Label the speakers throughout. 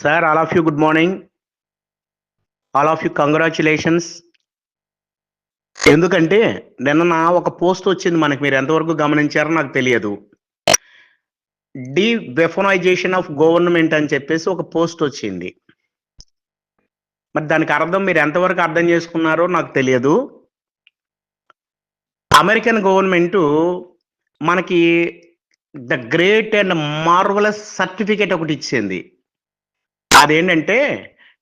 Speaker 1: Sir all of you good morning all of you congratulations ఎందుకంటే నిన్న నా ఒక పోస్ట్ వచ్చింది మనకి మీరు ఎంతవరకు గమనించారో నాకు తెలియదు. డి వెఫనైజేషన్ ఆఫ్ గవర్నమెంట్ అని చెప్పేసి ఒక పోస్ట్ వచ్చింది. మరి దానికి అర్థం మీరు ఎంతవరకు అర్థం చేసుకున్నారో నాకు తెలియదు. అమెరికన్ గవర్నమెంట్ మనకి the great and marvellous certificate ఒకటి ఇచ్చింది. అదేంటంటే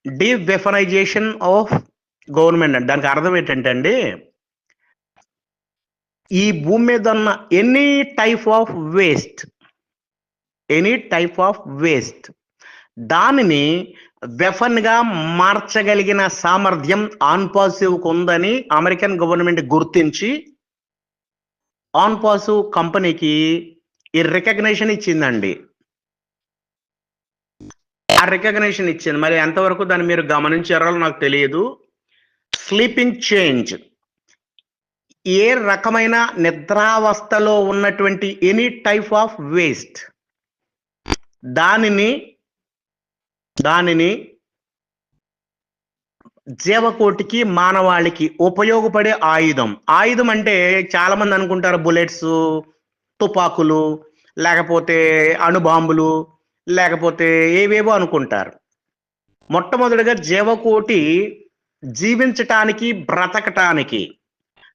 Speaker 1: డి వెఫనైజేషన్ ఆఫ్ గవర్నమెంట్ అండి. దానికి అర్థం ఏంటంటే అండి ఈ భూమి మీద ఉన్న any type of waste any type of waste దానిని వెఫన్గా మార్చగలిగిన సామర్థ్యం ఆన్ పాజిటివ్కి ఉందని అమెరికన్ గవర్నమెంట్ గుర్తించి ఆన్ పాజిటివ్ కంపెనీకి ఈ రికగ్నేషన్ ఇచ్చిందండి. రికగ్నేషన్ ఇచ్చింది మరి ఎంతవరకు దాన్ని మీరు గమనించారో నాకు తెలియదు. స్లీపింగ్ చేంజ్ ఏ రకమైన నిద్రావస్థలో ఉన్నటువంటి ఎనీ టైప్ ఆఫ్ వేస్ట్ దానిని దానిని జీవకోటికి మానవాళికి ఉపయోగపడే ఆయుధం. ఆయుధం అంటే చాలామంది అనుకుంటారు బుల్లెట్స్ తుపాకులు లేకపోతే అణుబాంబులు లేకపోతే ఏవేవో అనుకుంటారు. మొట్టమొదటిగా జీవకోటి జీవించటానికి బ్రతకటానికి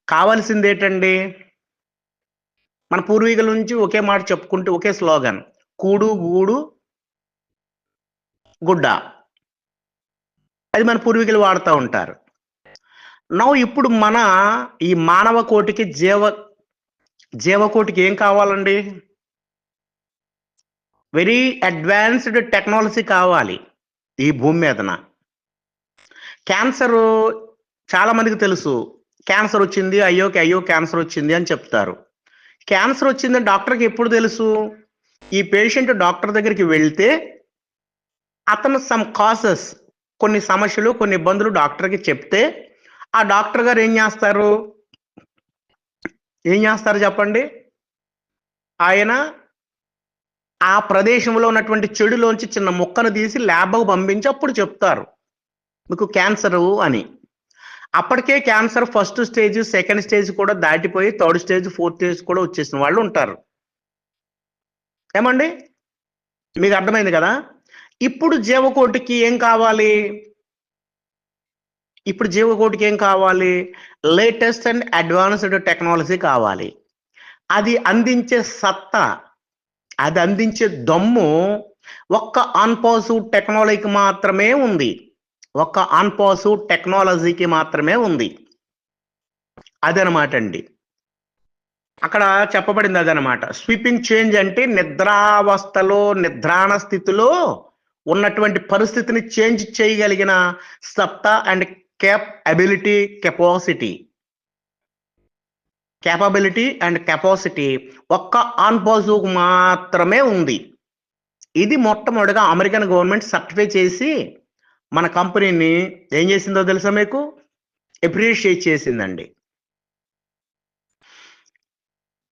Speaker 1: కావలసింది ఏంటండి మన పూర్వీకుల నుంచి ఒకే మాట చెప్పుకుంటూ ఒకే స్లోగన్ కూడు గూడు గుడ్డ. అది మన పూర్వీకులు వాడుతూ ఉంటారు. నవ్వు ఇప్పుడు మన ఈ మానవ కోటికి జీవ జీవకోటికి ఏం కావాలండి? వెరీ అడ్వాన్స్డ్ టెక్నాలజీ కావాలి ఈ భూమి మీదన. క్యాన్సర్ చాలా మందికి తెలుసు. క్యాన్సర్ వచ్చింది అయ్యోకి అయ్యో క్యాన్సర్ వచ్చింది అని చెప్తారు. క్యాన్సర్ వచ్చిందని డాక్టర్కి ఎప్పుడు తెలుసు? ఈ పేషెంట్ డాక్టర్ దగ్గరికి వెళ్తే అతను సమ్ కాసెస్ కొన్ని సమస్యలు కొన్ని ఇబ్బందులు డాక్టర్కి చెప్తే ఆ డాక్టర్ గారు ఏం చేస్తారు? ఏం చేస్తారు చెప్పండి? ఆయన ఆ ప్రదేశంలో ఉన్నటువంటి చెడులోంచి చిన్న ముక్కను తీసి ల్యాబ్కు పంపించి అప్పుడు చెప్తారు. మీకు క్యాన్సరు అని. అప్పటికే cancer first stage second stage కూడా దాటిపోయి థర్డ్ స్టేజ్ ఫోర్త్ స్టేజ్ కూడా వచ్చేసిన వాళ్ళు ఉంటారు. ఏమండి? మీకు అర్థమైంది కదా? ఇప్పుడు జీవకోటికి ఏం కావాలి? ఇప్పుడు జీవకోటికి ఏం కావాలి? లేటెస్ట్ అండ్ అడ్వాన్స్డ్ టెక్నాలజీ కావాలి. అది అందించే సత్తా అది అందించే దమ్ము ఒక్క ఆన్పాజివ్ టెక్నాలజీకి మాత్రమే ఉంది. ఒక్క ఆన్పాజివ్ టెక్నాలజీకి మాత్రమే ఉంది. అదనమాట అండి. అక్కడ చెప్పబడింది అదనమాట. స్వీపింగ్ చేంజ్ అంటే నిద్రావస్థలో నిద్రాణ స్థితిలో ఉన్నటువంటి పరిస్థితిని చేంజ్ చేయగలిగిన సత్తా and capability capacity. Capability and capacity ఒక్క ఆన్ పాజిటివ్ మాత్రమే ఉంది. ఇది మొట్టమొదటిగా అమెరికన్ గవర్నమెంట్ సర్టిఫై చేసి మన కంపెనీని ఏం చేసిందో తెలుసా మీకు? ఎప్రిషియేట్ చేసిందండి.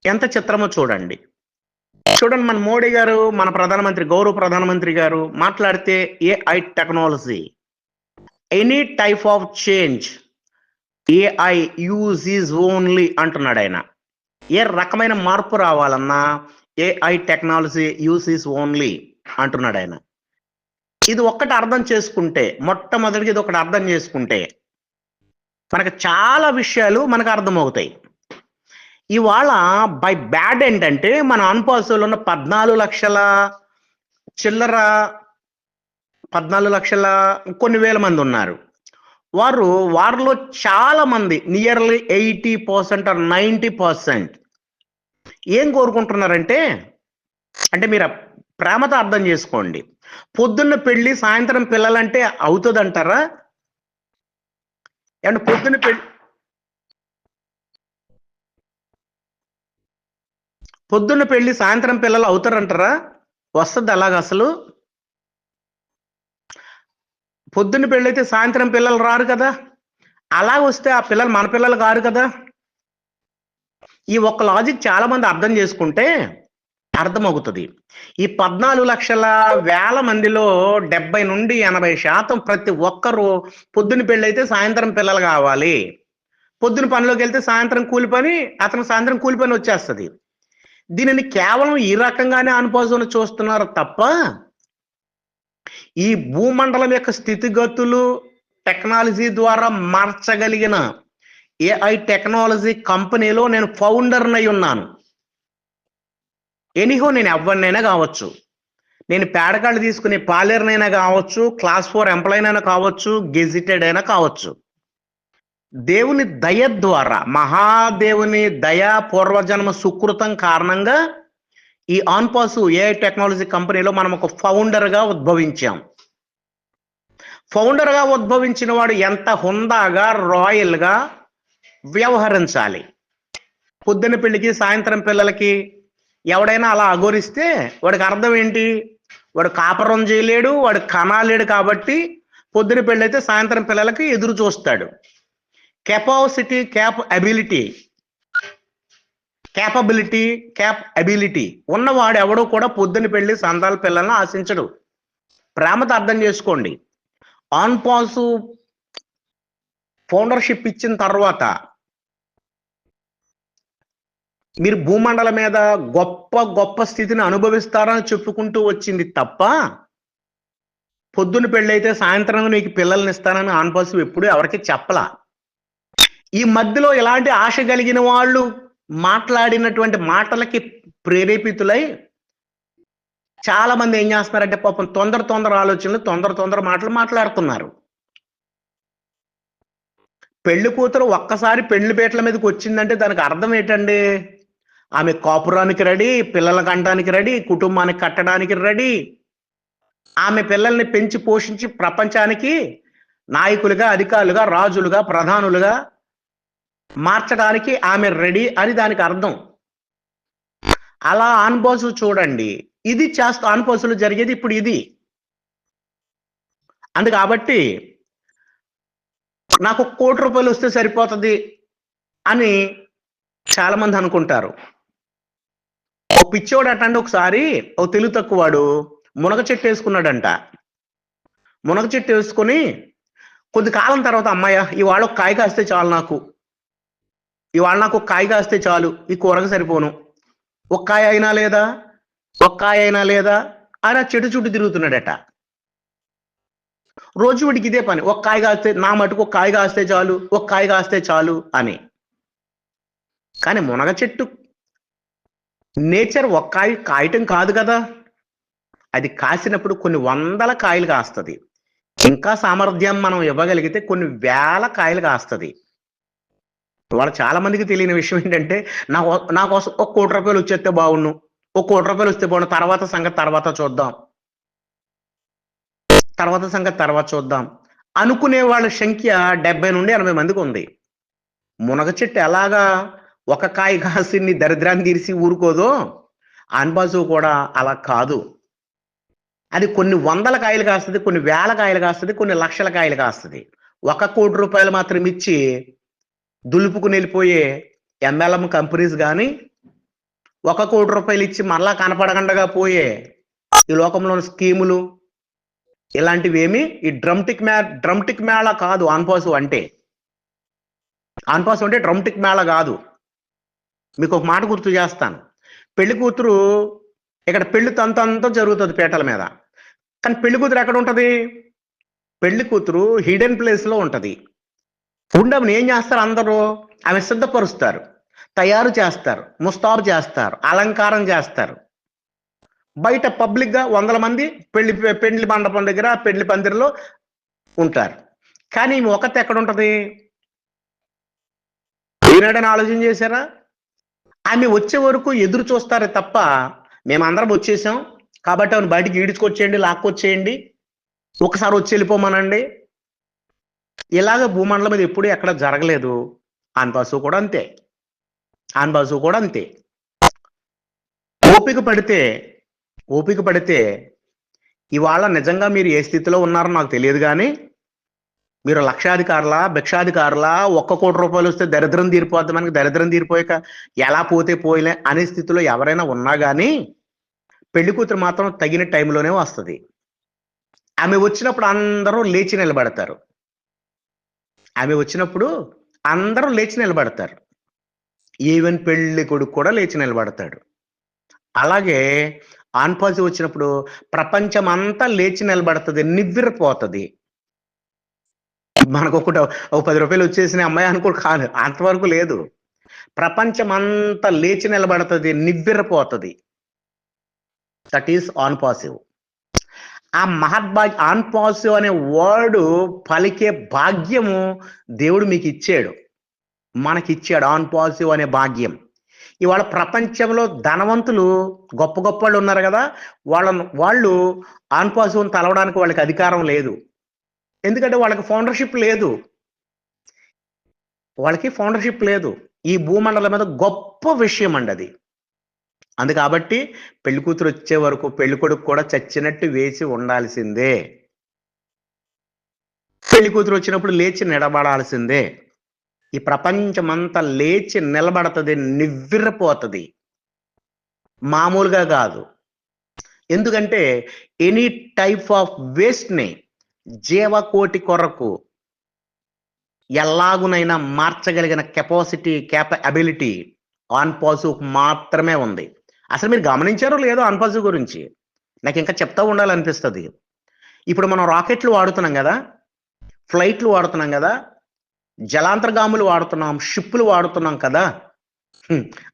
Speaker 1: ఎంత చిత్రమో చూడండి. చూడండి మన మోడీ గారు మన ప్రధానమంత్రి గౌరవ ప్రధానమంత్రి గారు మాట్లాడితే AI technology any type of change AI use is only అంటున్నాడు ఆయన. ఏ రకమైన మార్పు రావాలన్నా AI technology use is only అంటున్నాడు ఆయన. ఇది ఒక్కటి అర్థం చేసుకుంటే మొట్టమొదటిగా ఇది ఒకటి అర్థం చేసుకుంటే మనకు చాలా విషయాలు మనకు అర్థమవుతాయి. ఇవాళ బై బ్యాడ్ ఏంటంటే మన అన్పాసులో ఉన్న పద్నాలుగు లక్షల చిల్లర పద్నాలుగు లక్షల కొన్ని వేల మంది ఉన్నారు. వారు వారిలో చాలా మంది nearly eighty percent or ninety percent. ఏం కోరుకుంటున్నారంటే అంటే మీరు ఆ ప్రేమతో అర్థం చేసుకోండి. పొద్దున్న పెళ్ళి సాయంత్రం పిల్లలంటే అవుతుంది అంటారా ఏమంటే పొద్దున్న పెళ్ళి పొద్దున్న పెళ్ళి సాయంత్రం పిల్లలు అవుతారంటారా? వస్తుంది అలాగ అసలు? పొద్దున్న పెళ్ళైతే సాయంత్రం పిల్లలు రారు కదా? అలా వస్తే ఆ పిల్లలు మన పిల్లలు కారు కదా? ఈ ఒక్క లాజిక్ చాలా మంది అర్థం చేసుకుంటే అర్థమవుతుంది. ఈ పద్నాలుగు లక్షల వేల మందిలో డెబ్బై నుండి ఎనభై శాతం ప్రతి ఒక్కరూ పొద్దున పెళ్ళైతే సాయంత్రం పిల్లలు కావాలి. పొద్దున పనిలోకి వెళ్తే సాయంత్రం కూలి పని అతను సాయంత్రం కూలి పని వచ్చేస్తుంది. దీనిని కేవలం ఈ రకంగానే అనుభవం చూస్తున్నారు తప్ప ఈ భూమండలం యొక్క స్థితిగతులు టెక్నాలజీ ద్వారా మార్చగలిగిన ఏఐ టెక్నాలజీ కంపెనీలో నేను ఫౌండర్నై ఉన్నాను. ఎనీహో నేను ఎవరినైనా కావచ్చు. నేను పేడకాళ్ళు తీసుకునే పాలేరునైనా కావచ్చు క్లాస్ ఫోర్ ఎంప్లాయీనైనా కావచ్చు గెజిటెడ్ అయినా కావచ్చు. దేవుని దయ ద్వారా మహాదేవుని దయా పూర్వజన్మ సుకృతం కారణంగా ఈ ఆన్పాసు ఏఐ టెక్నాలజీ కంపెనీలో మనం ఒక ఫౌండర్గా ఉద్భవించాం. ఫౌండర్గా ఉద్భవించిన వాడు ఎంత హుందాగా రాయల్గా వ్యవహరించాలి. పొద్దున పెళ్ళికి సాయంత్రం పిల్లలకి ఎవడైనా అలా అఘోరిస్తే వాడికి అర్థం ఏంటి? వాడు కాపరం చేయలేడు వాడు కనాలేడు కాబట్టి పొద్దున పెళ్ళైతే సాయంత్రం పిల్లలకి ఎదురు చూస్తాడు. Capacity cap ability capability cap ability ఉన్నవాడు ఎవడో కూడా పొద్దున పెళ్ళి సంతాల పిల్లల్ని ఆశించడు. ప్రేమతో అర్థం చేసుకోండి. ఆన్ పాస్ ఫౌండర్షిప్ ఇచ్చిన తర్వాత మీరు భూమండలం మీద గొప్ప గొప్ప స్థితిని అనుభవిస్తారని చెప్పుకుంటూ వచ్చింది తప్ప పొద్దున పెళ్ళైతే సాయంత్రం నీకు పిల్లల్ని ఇస్తానని ఆన్పాస్ ఎప్పుడు ఎవరికి చెప్పలా. ఈ మధ్యలో ఇలాంటి ఆశ కలిగిన వాళ్ళు మాట్లాడినటువంటి మాటలకి ప్రేరేపితులై చాలా మంది ఏం చేస్తున్నారంటే పాపం తొందర తొందర ఆలోచనలు తొందర తొందర మాటలు మాట్లాడుతున్నారు. పెళ్ళి కూతురు ఒక్కసారి పెళ్ళి పీటల మీదకి వచ్చిందంటే దానికి అర్థం ఏంటండి? ఆమె కాపురానికి రెడీ పిల్లల కంటానికి రెడీ కుటుంబానికి కట్టడానికి రెడీ. ఆమె పిల్లల్ని పెంచి పోషించి ప్రపంచానికి నాయకులుగా అధికారులుగా రాజులుగా ప్రధానులుగా మార్చడానికి ఆమె రెడీ అని దానికి అర్థం. అలా ఆన్బోసు చూడండి. ఇది చేస్తా ఆన్బోసులు జరిగేది ఇప్పుడు ఇది. అందు కాబట్టి నాకు కోటి రూపాయలు వస్తే సరిపోతుంది అని చాలా మంది అనుకుంటారు. ఓ పిచ్చోడు అటండి ఒకసారి ఓ తెలుగు తక్కువాడు మునగ చెట్టు వేసుకున్నాడంట. మునగ చెట్టు వేసుకొని కొద్ది కాలం తర్వాత అమ్మాయ ఇవాళ ఒక కాయ కాస్తే చాలు నాకు. ఇవాళ నాకు ఒక కాయ కాస్తే చాలు ఈ కూరకు సరిపోను. ఒక కాయ అయినా లేదా? ఒక కాయ అయినా లేదా? అని ఆ చెట్టు చుట్టూ తిరుగుతున్నాడట. రోజు వాడికి ఇదే పని ఒక కాయ కాస్తే నా మటుకు ఒక కాయ కాస్తే చాలు ఒక కాయ కాస్తే చాలు అని. కానీ మునగ చెట్టు నేచర్ ఒక కాయ కాయటం కాదు కదా. అది కాసినప్పుడు కొన్ని వందల కాయలు కాస్తుంది. ఇంకా సామర్థ్యం మనం ఇవ్వగలిగితే కొన్ని వేల కాయలు కాస్తుంది. వాళ్ళ చాలా మందికి తెలియని విషయం ఏంటంటే నా నా కోసం ఒక కోటి రూపాయలు వచ్చేస్తే బాగుండు. ఒక కోటి రూపాయలు వస్తే బాగుండు. తర్వాత సంగతి తర్వాత చూద్దాం. తర్వాత సంగతి తర్వాత చూద్దాం. అనుకునే వాళ్ళ సంఖ్య డెబ్బై నుండి ఎనభై మందికి ఉంది. మునగ చెట్టు ఎలాగా ఒక కాయ కాసిని దరిద్రాన్ని తీసి ఊరుకోదో అన్బాజు కూడా అలా కాదు. అది కొన్ని వందల కాయలు కాస్తుంది కొన్ని వేల కాయలు కాస్తుంది కొన్ని లక్షల కాయలు కాస్తుంది. ఒక కోటి రూపాయలు మాత్రం ఇచ్చి దులుపుకుని వెళ్ళిపోయే ఎంఎల్ఎం కంపెనీస్ కానీ ఒక కోటి రూపాయలు ఇచ్చి మరలా కనపడకుండా పోయే ఈ లోకంలోని స్కీములు ఇలాంటివి ఏమి? ఈ డ్రమ్టిక్ మే డ్రమ్టిక్ మేళ కాదు ఆన్పాసు అంటే. ఆన్పాసు అంటే డ్రమ్టిక్ మేళ కాదు. మీకు ఒక మాట గుర్తు చేస్తాను. పెళ్ళి కూతురు ఇక్కడ పెళ్ళి తంతంతా జరుగుతుంది పీటల మీద. కానీ పెళ్ళి కూతురు ఎక్కడ ఉంటుంది? పెళ్ళి కూతురు హిడెన్ ప్లేస్లో ఉంటుంది. ఉండమని ఏం చేస్తారు అందరూ? ఆమె సిద్ధపరుస్తారు. తయారు చేస్తారు. ముస్తాబు చేస్తారు. అలంకారం చేస్తారు. బయట పబ్లిక్గా వందల మంది పెళ్ళి పెళ్ళి మండపం దగ్గర పెళ్ళి పందిరిలో ఉంటారు. కానీ ఈమె ఒకటి ఎక్కడ ఉంటుంది? ఈనాడని ఆలోచన చేశారా? ఆమె వచ్చే వరకు ఎదురు చూస్తారే తప్ప మేమందరం వచ్చేసాం. కాబట్టి ఆమెను బయటికి ఈడ్చుకొచ్చేయండి లాక్కొచ్చేయండి. ఒకసారి వచ్చి వెళ్ళిపోమనండి. ఇలాగ భూమండలం మీద ఎప్పుడు ఎక్కడ జరగలేదు. ఆన్బాసు కూడా అంతే. ఆన్బాసు కూడా అంతే. ఓపిక పడితే ఓపిక పడితే ఇవాళ నిజంగా మీరు ఏ స్థితిలో ఉన్నారో నాకు తెలియదు కానీ మీరు లక్షాధికారుల భిక్షాధికారులా ఒక్క కోటి రూపాయలు వస్తే దరిద్రం తీరిపోద్ది మనకి దరిద్రం తీరిపోయాక ఎలా పోతే పోయలే అనే స్థితిలో ఎవరైనా ఉన్నా కానీ పెళ్ళి కూతురు మాత్రం తగిన టైంలోనే వస్తుంది. ఆమె వచ్చినప్పుడు అందరూ లేచి నిలబడతారు. ఆమె వచ్చినప్పుడు అందరూ లేచి నిలబడతారు. ఈవెన్ పెళ్ళి కొడుకు కూడా లేచి నిలబడతాడు. అలాగే ఆన్పాసి వచ్చినప్పుడు ప్రపంచం అంతా లేచి నిలబడుతుంది నివ్విరపోతుంది. మనకు ఒకటి ఒక పది రూపాయలు వచ్చేసిన అమ్మాయి అనుకో కాదు అంతవరకు లేదు. ప్రపంచం అంతా లేచి నిలబడుతుంది నివ్విరపోతుంది. దట్ ఈస్ ఆన్ పాసివ్ ఆ మహద్భాగ్య ఆన్ పాసివ్ అనే వర్డ్ పలికే భాగ్యము దేవుడు మీకు ఇచ్చాడు మనకి ఇచ్చాడు ఆన్ పాసివ్ అనే భాగ్యం. ఇవాళ ప్రపంచంలో ధనవంతులు గొప్ప గొప్ప వాళ్ళు ఉన్నారు కదా వాళ్ళను వాళ్ళు ఆన్ పాసివ్ తలవడానికి వాళ్ళకి అధికారం లేదు. ఎందుకంటే వాళ్ళకి ఫౌండర్షిప్ లేదు. వాళ్ళకి ఫౌండర్షిప్ లేదు. ఈ భూమండలం మీద గొప్ప విషయం అండి అది. అందు కాబట్టి పెళ్ళి కూతురు వచ్చే వరకు పెళ్ళి కొడుకు కూడా చచ్చినట్టు వేసి ఉండాల్సిందే. పెళ్ళి కూతురు వచ్చినప్పుడు లేచి నిలబడాల్సిందే. ఈ ప్రపంచమంతా లేచి నిలబడుతుంది నివ్విరపోతుంది. మామూలుగా కాదు. ఎందుకంటే ఎనీ టైప్ ఆఫ్ వేస్ట్ని జీవకోటి కొరకు ఎలాగునైనా మార్చగలిగిన కెపాసిటీ క్యాప అబిలిటీ ఆన్ పాజిటివ్ మాత్రమే ఉంది. అసలు మీరు గమనించారో లేదో ఆన్ గురించి. నాకు ఇంకా చెప్తా ఉండాలనిపిస్తుంది. ఇప్పుడు మనం రాకెట్లు వాడుతున్నాం కదా ఫ్లైట్లు వాడుతున్నాం కదా జలాంతర్గాములు వాడుతున్నాం షిప్పులు వాడుతున్నాం కదా.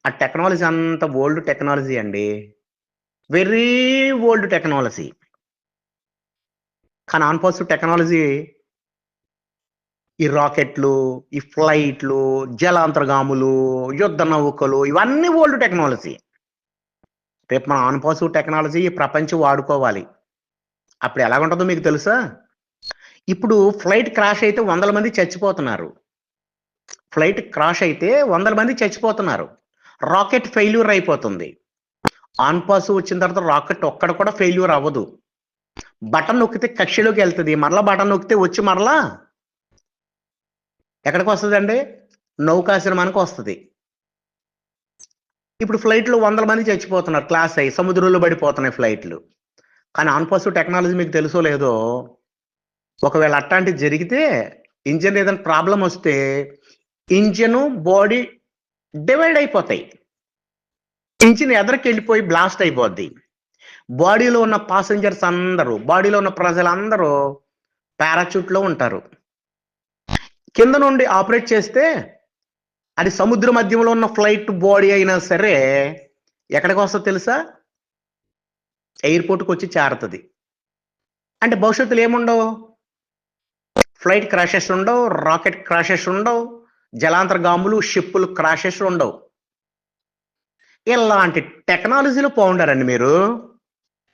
Speaker 1: ఆ టెక్నాలజీ అంత ఓల్డ్ టెక్నాలజీ అండి. Very old technology. కానీ ఆన్ టెక్నాలజీ ఈ రాకెట్లు ఈ ఫ్లైట్లు జలాంతర్గాములు యుద్ధ నౌకలు ఇవన్నీ ఓల్డ్ టెక్నాలజీ. రేపు మనం ఆన్ పాజిటివ్ టెక్నాలజీ ఈ ప్రపంచం వాడుకోవాలి. అప్పుడు ఎలాగుంటుందో మీకు తెలుసా? ఇప్పుడు ఫ్లైట్ క్రాష్ అయితే వందల మంది చచ్చిపోతున్నారు. ఫ్లైట్ క్రాష్ అయితే వందల మంది చచ్చిపోతున్నారు. రాకెట్ ఫెయిల్యూర్ అయిపోతుంది. ఆన్ పాస్ వచ్చిన తర్వాత రాకెట్ ఒక్కడ కూడా ఫెయిల్యూర్ అవ్వదు. బటన్ నొక్కితే కక్షలోకి వెళ్తుంది. మరలా బటన్ నొక్కితే వచ్చి మరలా ఎక్కడికి వస్తుందండి? నౌకాశ్రమానికి వస్తుంది. ఇప్పుడు ఫ్లైట్లు వందల మంది చచ్చిపోతున్నారు క్లాస్ అయ్యి. సముద్రంలో పడిపోతున్నాయి ఫ్లైట్లు. కానీ ఆన్ టెక్నాలజీ మీకు తెలుసో లేదో ఒకవేళ అట్లాంటిది జరిగితే ఇంజన్ ఏదైనా ప్రాబ్లం వస్తే ఇంజను బాడీ డివైడ్ అయిపోతాయి. ఇంజిన్ ఎదరికి వెళ్ళిపోయి బ్లాస్ట్ అయిపోద్ది. బాడీలో ఉన్న పాసెంజర్స్ అందరూ బాడీలో ఉన్న ప్రజలందరూ పారాచూట్లో ఉంటారు. కింద నుండి ఆపరేట్ చేస్తే అది సముద్ర మధ్యంలో ఉన్న ఫ్లైట్ బాడీ అయినా సరే ఎక్కడికి వస్తుందో తెలుసా? ఎయిర్పోర్ట్కి వచ్చి చేరుతుంది. అంటే భవిష్యత్తులో ఏముండవు? ఫ్లైట్ క్రాషెస్ ఉండవు రాకెట్ క్రాషెస్ ఉండవు జలాంతర్గాములు షిప్పులు క్రాషెస్ ఉండవు. ఇలాంటి టెక్నాలజీలో ఫౌండర్ అండి మీరు.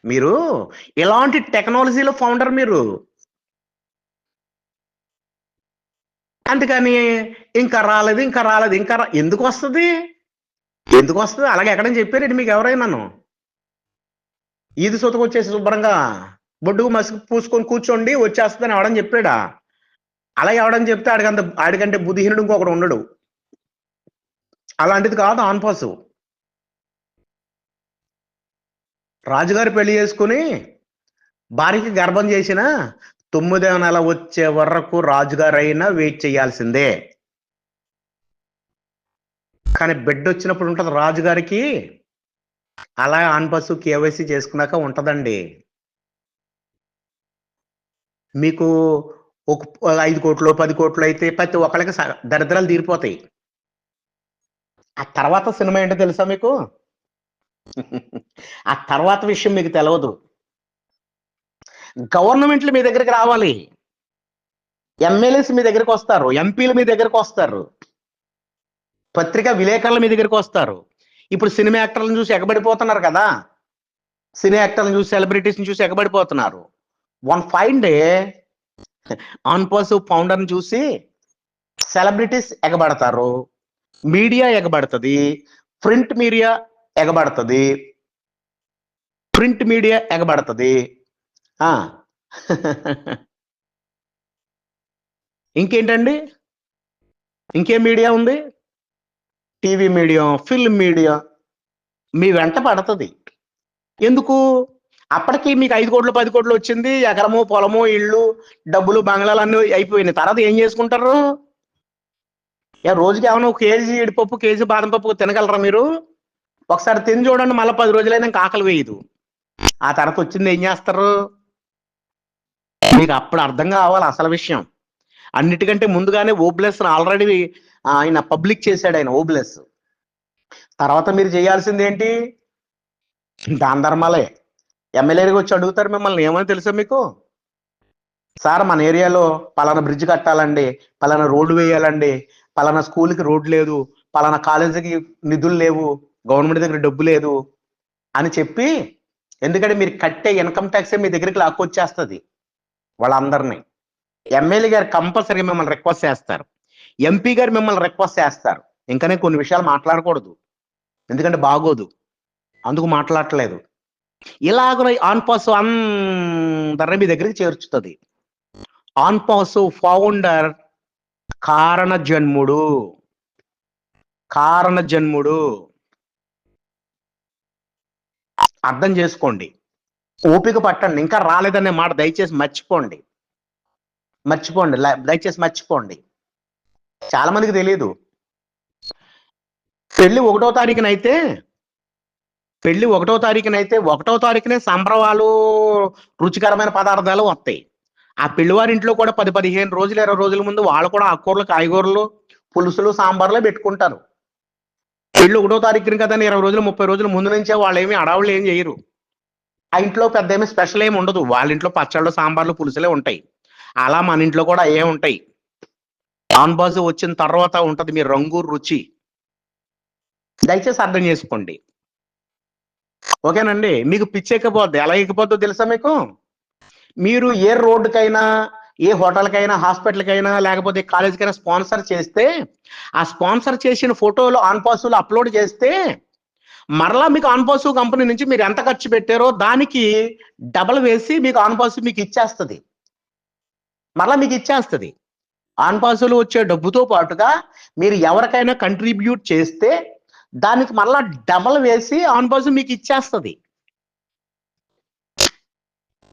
Speaker 1: మీరు ఇలాంటి టెక్నాలజీలో ఫౌండర్ మీరు. అందుకని ఇంకా రాలేదు ఇంకా రాలేదు ఇంకా రా ఎందుకు వస్తుంది? ఎందుకు వస్తుంది? అలాగే ఎక్కడని చెప్పారండి మీకు ఎవరైనాను ఈది సొతకు వచ్చేసి శుభ్రంగా బొడ్డుకు మసి పూసుకొని కూర్చోండి వచ్చేస్తుందని ఎవడని చెప్పాడా? అలా ఎవడని చెప్తే ఆడికంత ఆడికంటే బుద్ధిహీనుడు ఇంకొకడు ఉండడు. అలాంటిది కాదు ఆన్పాసు రాజుగారు పెళ్ళి చేసుకుని భార్యకి గర్భం చేసిన తొమ్మిదవ నెల వచ్చే వరకు రాజుగారైనా వెయిట్ చేయాల్సిందే. కానీ బిడ్డ వచ్చినప్పుడు ఉంటుంది రాజుగారికి. అలా ఆన్బస్సు కేవైసీ చేసుకున్నాక ఉంటుందండి. మీకు ఒక ఐదు కోట్లు పది కోట్లు అయితే ప్రతి ఒక్కరికి స- దరిద్రాలు తీరిపోతాయి. ఆ తర్వాత సినిమా ఏంటో తెలుసా మీకు? ఆ తర్వాత విషయం మీకు తెలియదు గవర్నమెంట్లు మీ దగ్గరికి రావాలి. ఎమ్మెల్యేస్ మీ దగ్గరికి వస్తారు. ఎంపీలు మీ దగ్గరికి వస్తారు. పత్రికా విలేకరుల మీ దగ్గరికి వస్తారు. ఇప్పుడు సినిమా యాక్టర్లను చూసి ఎగబడిపోతున్నారు కదా. సినీ యాక్టర్లను చూసి సెలబ్రిటీస్ని చూసి ఎగబడిపోతున్నారు. వన్ ఫైన్ డే ఆన్ ఫౌండర్ని చూసి సెలబ్రిటీస్ ఎగబడతారు. మీడియా ఎగబడుతుంది. ప్రింట్ మీడియా ఎగబడుతుంది. ప్రింట్ మీడియా ఎగబడుతుంది. ఇంకేంటండి? ఇంకే మీడియా ఉంది? TV media film media. మీ వెంట పడుతుంది. ఎందుకు? అప్పటికి మీకు ఐదు కోట్లు పది కోట్లు వచ్చింది. ఎకరము పొలము ఇళ్ళు డబ్బులు బంగ్లాలు అన్నీ అయిపోయినాయి. తర్వాత ఏం చేసుకుంటారు? ఏ రోజుకి ఏమైనా ఒక కేజీ ఇడిపప్పు కేజీ బాదం పప్పు తినగలరా మీరు? ఒకసారి తిని చూడండి మళ్ళీ పది రోజులైనా ఇంకా ఆకలి వేయదు. ఆ తర్వాత వచ్చింది ఏం చేస్తారు? మీకు అప్పుడు అర్థం కావాలి అసలు విషయం. అన్నిటికంటే ముందుగానే ఓబ్లెస్ ఆల్రెడీ ఆయన పబ్లిక్ చేశాడు ఆయన ఓబ్లెస్. తర్వాత మీరు చేయాల్సింది ఏంటి? దాన ధర్మాలే. ఎమ్మెల్యేగా వచ్చి అడుగుతారు మిమ్మల్ని ఏమని తెలుసా మీకు? సార్ మన ఏరియాలో పలానా బ్రిడ్జ్ కట్టాలండి పలానా రోడ్డు వేయాలండి పలానా స్కూల్కి రోడ్డు లేదు పలానా కాలేజీకి నిధులు లేవు గవర్నమెంట్ దగ్గర డబ్బు లేదు అని చెప్పి ఎందుకంటే మీరు కట్టే ఇన్కమ్ ట్యాక్సే మీ దగ్గరికి లాక్కొచ్చేస్తుంది. వాళ్ళందరినీ. ఎమ్మెల్యే గారు కంపల్సరీగా మిమ్మల్ని రిక్వెస్ట్ చేస్తారు. ఎంపీ గారు మిమ్మల్ని రిక్వెస్ట్ చేస్తారు. ఇంకానే కొన్ని విషయాలు మాట్లాడకూడదు. ఎందుకంటే బాగోదు. అందుకు మాట్లాడట్లేదు. ఇలాగ ఆన్ పాస్ అందరిని మీ దగ్గరికి చేర్చుతుంది. ఆన్ పాస్ ఫౌండర్ కారణ జన్ముడు. కారణ జన్ముడు. అర్థం చేసుకోండి. ఓపిక పట్టండి ఇంకా రాలేదనే మాట దయచేసి మర్చిపోండి. మర్చిపోండి దయచేసి మర్చిపోండి. చాలా మందికి తెలియదు పెళ్ళి ఒకటో తారీఖునైతే పెళ్ళి ఒకటో తారీఖునైతే ఒకటో తారీఖునే సంబరవాలు రుచికరమైన పదార్థాలు వస్తాయి. ఆ పెళ్ళివారి ఇంట్లో కూడా పది పదిహేను రోజులు ఇరవై రోజుల ముందు వాళ్ళు కూడా ఆకుకూరలు కాయగూరలు పులుసులు సాంబార్లు పెట్టుకుంటారు. పెళ్ళి ఒకటో తారీఖున కదా ఇరవై రోజులు ముప్పై రోజులు ముందు నుంచే వాళ్ళు ఏమి అడవులు ఏం చేయరు. ఆ ఇంట్లో పెద్ద ఏమి స్పెషల్ ఏమి ఉండదు. వాళ్ళ ఇంట్లో పచ్చళ్ళు సాంబార్లు పులుసులే ఉంటాయి. అలా మన ఇంట్లో కూడా ఏ ఉంటాయి. ఆన్ బాస్ వచ్చిన తర్వాత ఉంటుంది మీ రంగు రుచి. దయచేసి అర్థం చేసుకోండి. ఓకేనండి? మీకు పిచ్చెక్కపోద్ది. ఎలా ఎక్కిపోద్దో తెలుసా మీకు? మీరు ఏ రోడ్డుకైనా ఏ హోటల్కైనా హాస్పిటల్కైనా లేకపోతే కాలేజీకైనా స్పాన్సర్ చేస్తే ఆ స్పాన్సర్ చేసిన ఫోటోలు ఆన్ పాసులు అప్లోడ్ చేస్తే మరలా మీకు ఆన్పాసు కంపెనీ నుంచి మీరు ఎంత ఖర్చు పెట్టారో దానికి డబల్ వేసి మీకు ఆన్ పాసు మీకు ఇచ్చేస్తుంది. మరలా మీకు ఇచ్చేస్తుంది. ఆన్ పాసులు వచ్చే డబ్బుతో పాటుగా మీరు ఎవరికైనా కంట్రిబ్యూట్ చేస్తే దానికి మళ్ళా డబల్ వేసి ఆన్ పాసు మీకు ఇచ్చేస్తుంది.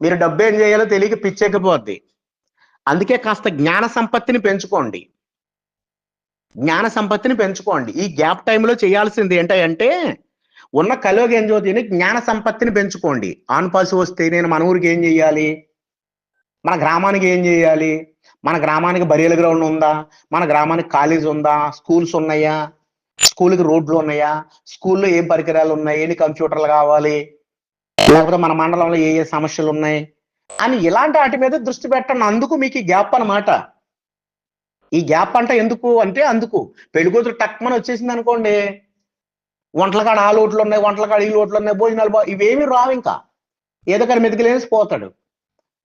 Speaker 1: మీరు డబ్బు ఏం చేయాలో తెలియక పిచ్చెక్కిపోద్ది. అందుకే కాస్త జ్ఞాన సంపత్తిని పెంచుకోండి. జ్ఞాన సంపత్తిని పెంచుకోండి. ఈ గ్యాప్ టైంలో చేయాల్సింది ఏంటంటే ఉన్న కలియోగ జ్యోతిని జ్ఞాన సంపత్తిని పెంచుకోండి. ఆన్ పాల్సి వస్తే నేను మన ఊరికి ఏం చేయాలి? మన గ్రామానికి ఏం చేయాలి? మన గ్రామానికి బరియల గ్రౌండ్ ఉందా? మన గ్రామానికి కాలేజ్ ఉందా? స్కూల్స్ ఉన్నాయా? స్కూల్కి రోడ్లు ఉన్నాయా? స్కూల్లో ఏం పరికరాలు ఉన్నాయి? ఎన్ని కంప్యూటర్లు కావాలి? లేకపోతే మన మండలంలో ఏ ఏ సమస్యలు ఉన్నాయి? అని ఇలాంటి వాటి మీద దృష్టి పెట్టండి. అందుకు మీకు ఈ గ్యాప్ అన్నమాట. ఈ గ్యాప్ అంటే ఎందుకు? అంటే అందుకు. పెళ్ళి కూతురు టక్మని వచ్చేసింది అనుకోండి వంటల కాడ ఆ లోట్లు ఉన్నాయి వంటల కాడ ఈ లోట్లు ఉన్నాయి భోజనాలు బా ఇవేమి రావు ఇంకా. ఏదో కానీ మెతికిలేసి పోతాడు.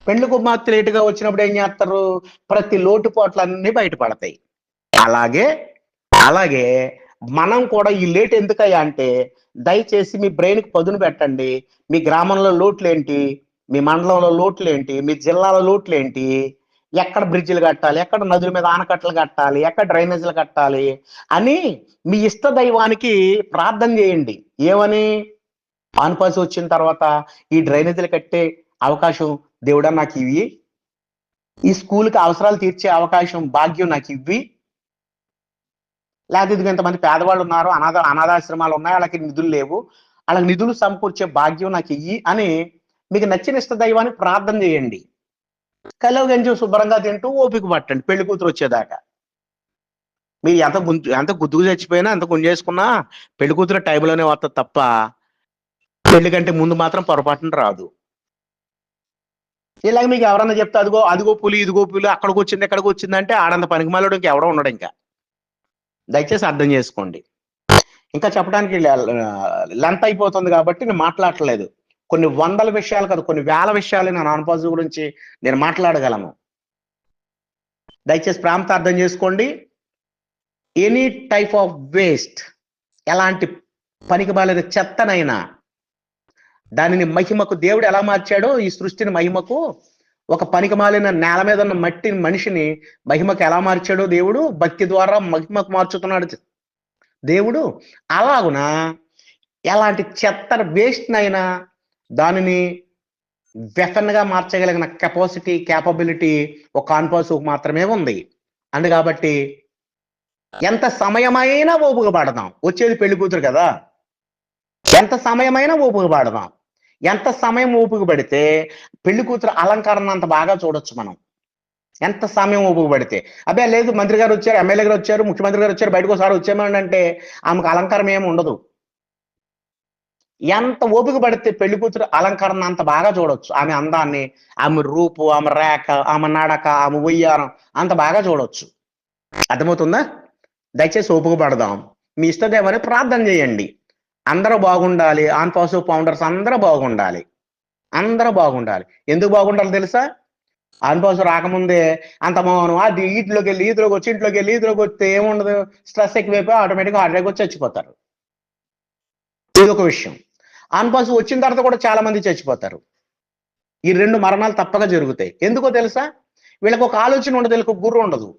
Speaker 1: పెండ్లి కుమార్తె లేటుగా వచ్చినప్పుడు ఏం చేస్తారు? ప్రతి లోటుపాట్లన్నీ బయటపడతాయి. అలాగే అలాగే మనం కూడా ఈ లేట్ ఎందుకయ్యా అంటే దయచేసి మీ బ్రెయిన్కి పదును పెట్టండి. మీ గ్రామంలో లోట్లేంటి? మీ మండలంలో లోట్లేంటి? మీ జిల్లాలో లోట్లేంటి? ఎక్కడ బ్రిడ్జిలు కట్టాలి ఎక్కడ నదుల మీద ఆనకట్టలు కట్టాలి ఎక్కడ డ్రైనేజీలు కట్టాలి అని మీ ఇష్ట దైవానికి ప్రార్థన చేయండి. ఏమని? ఆన్పాసి వచ్చిన తర్వాత ఈ డ్రైనేజీలు కట్టే అవకాశం దేవుడా నాకు ఇవి ఈ స్కూల్కి అవసరాలు తీర్చే అవకాశం భాగ్యం నాకు ఇవ్వి. లేకపోతే ఇదిగో ఇంతమంది పేదవాళ్ళు ఉన్నారు అనాథ అనాథాశ్రమాలు ఉన్నాయి వాళ్ళకి నిధులు లేవు వాళ్ళకి నిధులు సమకూర్చే భాగ్యం నాకు ఇయ్యి అని మీకు నచ్చిన ఇష్ట దైవానికి ప్రార్థన చేయండి. కలవ గంజి శుభ్రంగా తింటూ ఓపిక పట్టండి. పెళ్ళి కూతురు వచ్చేదాకా. మీరు ఎంత గుంజు ఎంత గుద్దుకు చచ్చిపోయినా ఎంత గుంజేసుకున్నా పెళ్ళి కూతురు టైంలోనే వస్తుంది తప్ప పెళ్ళి కంటే ముందు మాత్రం పొరపాటున రాదు. ఇలాగ మీకు ఎవరన్నా చెప్తే అదిగో అదిగో పులి ఇదిగో పులి అక్కడికి వచ్చింది ఎక్కడికి వచ్చింది అంటే ఆడంత పనికి మాలోడు ఇంకా ఎవడో ఉండడు ఇంకా. దయచేసి అర్థం చేసుకోండి. ఇంకా చెప్పడానికి లెంత్ అయిపోతుంది కాబట్టి నేను మాట్లాడట్లేదు. కొన్ని వందల విషయాలు కాదు కొన్ని వేల విషయాలు నేను అనుపాజు గురించి నేను మాట్లాడగలను. దయచేసి ప్రాంత అర్థం చేసుకోండి. ఎనీ టైప్ ఆఫ్ వేస్ట్ ఎలాంటి పనికి బాలిన చెత్తనైనా దానిని మహిమకు దేవుడు ఎలా మార్చాడో ఈ సృష్టిని మహిమకు ఒక పనికి మాలిన నేల మీద ఉన్న మట్టి మనిషిని మహిమకు ఎలా మార్చాడో దేవుడు భక్తి ద్వారా మహిమకు మార్చుతున్నాడు. దేవుడు అలాగున? ఎలాంటి చెత్త వేస్ట్నైనా దానిని వెఫన్గా మార్చగలిగిన కెపాసిటీ క్యాపబిలిటీ ఒక కాన్పాసుకు మాత్రమే ఉంది. అందు కాబట్టి ఎంత సమయమైనా ఓపిక పడదాం వచ్చేది పెళ్ళి కూతురు కదా. ఎంత సమయమైనా ఓపిక పాడదాం ఎంత సమయం ఓపిక పడితే పెళ్ళి కూతురు అలంకరణ అంత బాగా చూడొచ్చు మనం. ఎంత సమయం ఓపిక పడితే అబ్బే లేదు మంత్రి గారు వచ్చారు ఎమ్మెల్యే గారు వచ్చారు ముఖ్యమంత్రి గారు వచ్చారు బయటకు ఒకసారి వచ్చామని అంటే ఆమెకు అలంకారం ఏమి ఉండదు. ఎంత ఓపిక పడితే పెళ్ళి కూతురు అలంకరణ అంత బాగా చూడొచ్చు. ఆమె అందాన్ని ఆమె రూపు ఆమె రేఖ ఆమె నడక ఆమె ఉయ్యారం అంత బాగా చూడొచ్చు. అర్థమవుతుందా? దయచేసి ఓపిక పడదాం. మీ ఇష్టదేవని ప్రార్థన చేయండి. అందరూ బాగుండాలి. ఆన్ పాజిటివ్ ఫౌండర్స్ అందరూ బాగుండాలి. అందరూ బాగుండాలి. ఎందుకు బాగుండాలి తెలుసా? ఆన్ పాజిటివ్ రాకముందే అంత మౌనం. అది ఇంట్లోకి వెళ్ళి ఈదులోకి వచ్చి ఇంట్లోకి వెళ్ళి ఈదులోకి వస్తే ఏముండదు? స్ట్రెస్ ఎక్కువైపోయి ఆటోమేటిక్గా హార్ట్ అటాక్ వచ్చి చచ్చిపోతారు. ఇది ఒక విషయం. ఆన్ వచ్చిన తర్వాత కూడా చాలా మంది చచ్చిపోతారు. ఈ రెండు మరణాలు తప్పక జరుగుతాయి. ఎందుకో తెలుసా? వీళ్ళకి ఒక ఆలోచన ఉండదు వీళ్ళకి ఒక గుర్రు ఉండదు.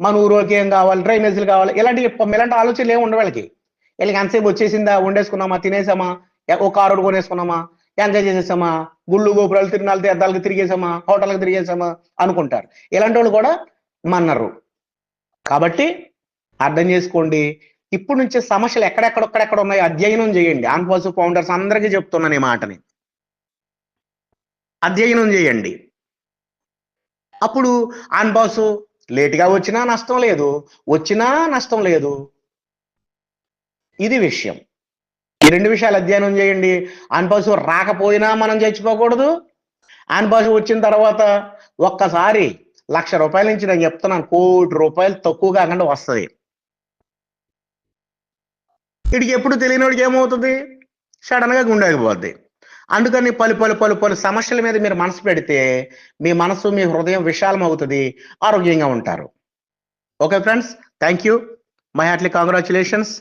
Speaker 1: మన ఊరోకి ఏం కావాలి? డ్రైనేజీలు కావాలి? ఇలాంటి ఇలాంటి ఆలోచనలు ఏమి ఉండవు వీళ్ళకి. వీళ్ళకి ఎంతసేపు వచ్చేసిందా? వండేసుకున్నామా? తినేసామా? ఒక కారు కొనేసుకున్నామా? ఎంజాయ్ చేసేసామా? గుళ్ళు గోపురాలు తిరునాళ్ళు తీర్థాలకు తిరిగేసామా? హోటల్కి తిరిగేసామా? అనుకుంటారు. ఇలాంటి వాళ్ళు కూడా మన్నరు. కాబట్టి అర్థం చేసుకోండి. ఇప్పుడు నుంచి సమస్యలు ఎక్కడెక్కడెక్కడెక్కడ ఉన్నాయో అధ్యయనం చేయండి. ఆన్ పాజిటివ్ ఫౌండర్స్ అందరికీ చెప్తున్నాను ఈ మాటని. అధ్యయనం చేయండి. అప్పుడు ఆన్ బాసు లేటుగా వచ్చినా నష్టం లేదు వచ్చినా నష్టం లేదు. ఇది విషయం. ఈ రెండు విషయాలు అధ్యయనం చేయండి. ఆన్ పాసు రాకపోయినా మనం చచ్చిపోకూడదు. ఆన్ పాసు వచ్చిన తర్వాత ఒక్కసారి లక్ష రూపాయల నుంచి నేను చెప్తున్నాను కోటి రూపాయలు తక్కువ కాకుండా వస్తుంది. వీడికి ఎప్పుడు తెలియనివాడికి ఏమవుతుంది? సడన్గా గుండెకపోద్ది అందుకని పలు పలు పలు పలు సమస్యల మీద మీరు మనసు పెడితే మీ మనసు మీ హృదయం విశాలం అవుతుంది ఆరోగ్యంగా ఉంటారు. Okay friends thank you my heartly congratulations